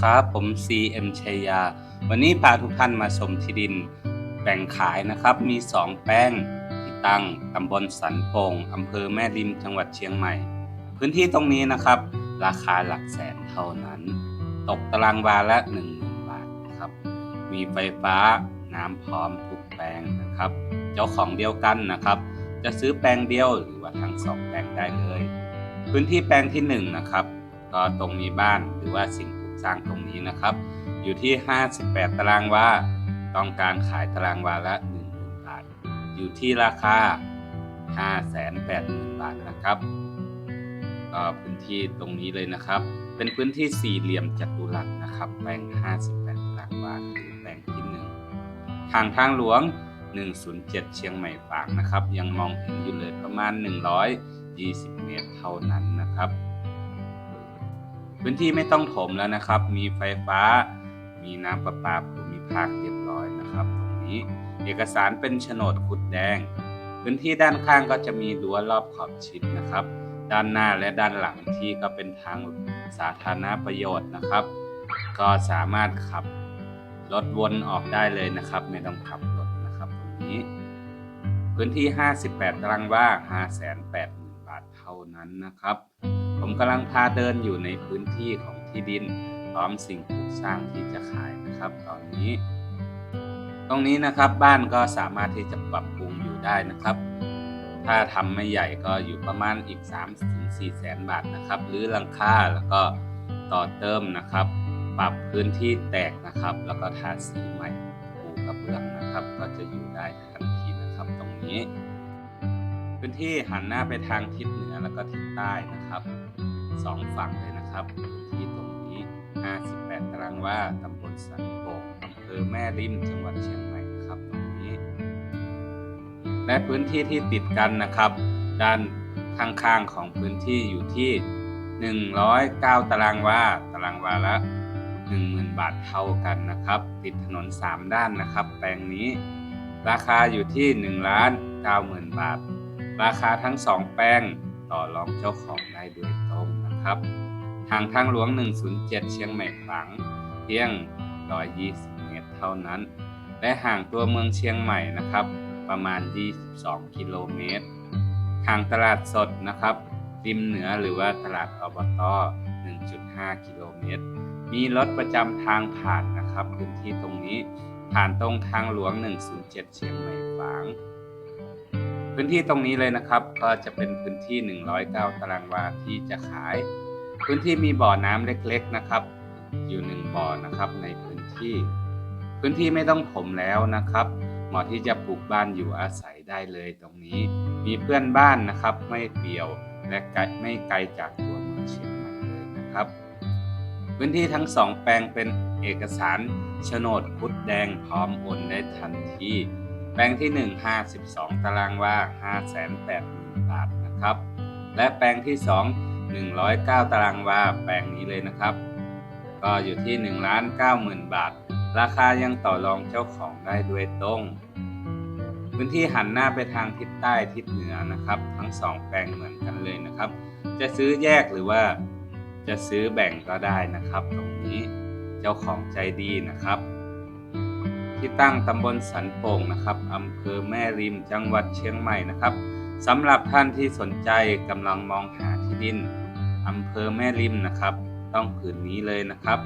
ครับ ผม CM ชัยยา วันนี้พาทุกท่านมาชมที่ดินแบ่งขายนะครับ มี 2 แป้งที่ตั้งตำบลสันโป่งอำเภอแม่ริมจังหวัดเชียงใหม่ พื้นที่ตรงนี้นะครับ ราคาหลักแสนเท่านั้น ตกตารางวาละ1 0,000บาทนะครับ มีไฟฟ้าน้ำพร้อมทุกแปลงนะครับ เจ้าของเดียวกันนะครับ จะซื้อแปลงเดียวหรือว่าทั้งสองแปลงได้เลย พื้นที่แปลงที่1นงนะครับก็ตรงนี้บ้านหรือว่าสิ่ง สร้างตรงนี้นะครับ อยู่ที่ 58 ตารางวาต้องการขายตารางวาละ1 0,000บาท อยู่ที่ราคา 580,000 บาทนะครับก็พื้นที่ตรงนี้เลยนะครับ เป็นพื้นที่สี่เหลี่ยมจัตุรัสนะครับ แปลง 58 ตารางวาคือแปลงที่ 1 ทางทางหลวง 107 เชียงใหม่ฝางนะครับ ยังมองเห็นอยู่เลยประมาณ 120 เมตรเท่านั้นนะครับ พื้นที่ไม่ต้องถมแล้วนะครับ มีไฟฟ้า มีน้ำประปาภูมิภาคเรียบร้อยนะครับ ตรงนี้เอกสารเป็นโฉนดขุดแดง พื้นที่ด้านข้างก็จะมีรั้วรอบขอบชิดนะครับ ด้านหน้าและด้านหลังที่ก็เป็นทางสาธารณประโยชน์นะครับ ก็สามารถขับรถวนออกได้เลยนะครับ ไม่ต้องขับรถนะครับตรงนี้ พื้นที่ 58 ตารางวา580,000 บาทเท่านั้นนะครับ ผมกำลังพาเดินอยู่ในพื้นที่ของที่ดิน พร้อมสิ่งปลูกสร้างที่จะขายนะครับ ตอนนี้ ตรงนี้นะครับบ้านก็สามารถที่จะปรับปรุงอยู่ได้นะครับ ถ้าทำไม่ใหญ่ก็อยู่ประมาณอีก 3-4แสนบาทนะครับ หรือหลังคาแล้วก็ต่อเติมนะครับ ปรับพื้นที่แตกนะครับ แล้วก็ทาสีใหม่ปูกระเบื้องนะครับ ก็จะอยู่ได้ทันทีนะครับ ตรงนี้ พื้นที่หันหน้าไปทางทิศเหนือแล้วก็ทิศใต้นะครับ สองฝั่งเลยนะครับพื้นที่ตรงนี้ 58 ตารางวาตำบลสันโป่งอำเภอแม่ริมจังหวัดเชียงใหม่นะครับตรงนี้ และพื้นที่ที่ติดกันนะครับ ด้านข้างๆของพื้นที่อยู่ที่ 109 ตารางวาตารางวาละ 10,000 บาทเท่ากันนะครับ ติดถนน 3 ด้านนะครับ แปลงนี้ ราคาอยู่ที่ 1 ล้าน 90,000 บาท ราคาทั้ง 2 แปลงต่อรองเจ้าของได้ดยตรงนะ ครับ ทางทางหลวง 107 เชียงใหม่ฝังเพียง 120 เมตรเท่านั้น และห่างตัวเมืองเชียงใหม่นะครับ ประมาณ 22 กิโลเมตร ทางตลาดสดนะครับริมเหนือหรือว่าตลาดอบต 1.5 กิโลเมตร มีรถประจำทางผ่านนะครับพื้นที่ตรงนี้ผ่านตรงทางหลวง 107 เชียงใหม่ฝาง พื้นที่ตรงนี้เลยนะครับ ก็จะเป็นพื้นที่ 109 ตารางวาที่จะขาย พื้นที่มีบ่อน้ำเล็กๆนะครับ อยู่หนึ่งบ่อนะครับในพื้นที่ พื้นที่ไม่ต้องถมแล้วนะครับเหมาะที่จะปลูกบ้านอยู่อาศัยได้เลยตรงนี้ มีเพื่อนบ้านนะครับ ไม่เปี่ยวและไกลไม่ไกลจากตัวเมืองเชียงใหม่เลยนะครับพื้นที่ทั้งสองแปลงเป็นเอกสารโฉนดคุดแดงพร้อมโอนได้ทันที แปลงที่ 1 52 ตารางวา580,000 บาทนะครับ และแปลงที่ 2 109 ตารางวา แปลงนี้เลยนะครับ ก็อยู่ที่1ล้าน90,000 บาท ราคายังต่อรองเจ้าของได้ด้วยตรง พื้นที่หันหน้าไปทางทิศใต้ทิศเหนือนะครับ ทั้งสองแปลงเหมือนกันเลยนะครับ จะซื้อแยกหรือว่าจะซื้อแบ่งก็ได้นะครับ ตรงนี้เจ้าของใจดีนะครับ ที่ตั้งตำบลสันโป่งนะครับอำเภอแม่ริมจังหวัดเชียงใหม่นะครับสำหรับท่านที่สนใจกำลังมองหาที่ดินอำเภอแม่ริมนะครับ ต้องผืนนี้เลยนะครับ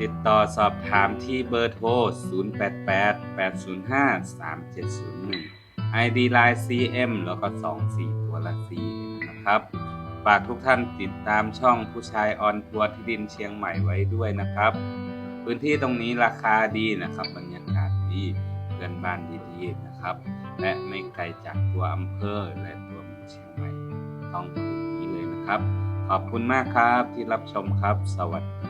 ติดต่อสอบถามที่เบอร์โทร 0888053701 ID Line CM แล้วก็ 24 ตัวละ4นะครับฝากทุกท่านติดตามช่องผู้ชายออนทัวร์ที่ดินเชียงใหม่ไว้ด้วยนะครับ พื้นที่ตรงนี้ราคาดีนะครับ บรรยากาศดีเพื่อนบ้านดีๆนะครับ และไม่ไกลจากตัวอำเภอและตัวเมืองเชียงใหม่ต้องพื้นนี้เลยนะครับ ขอบคุณมากครับที่รับชมครับ สวัสดี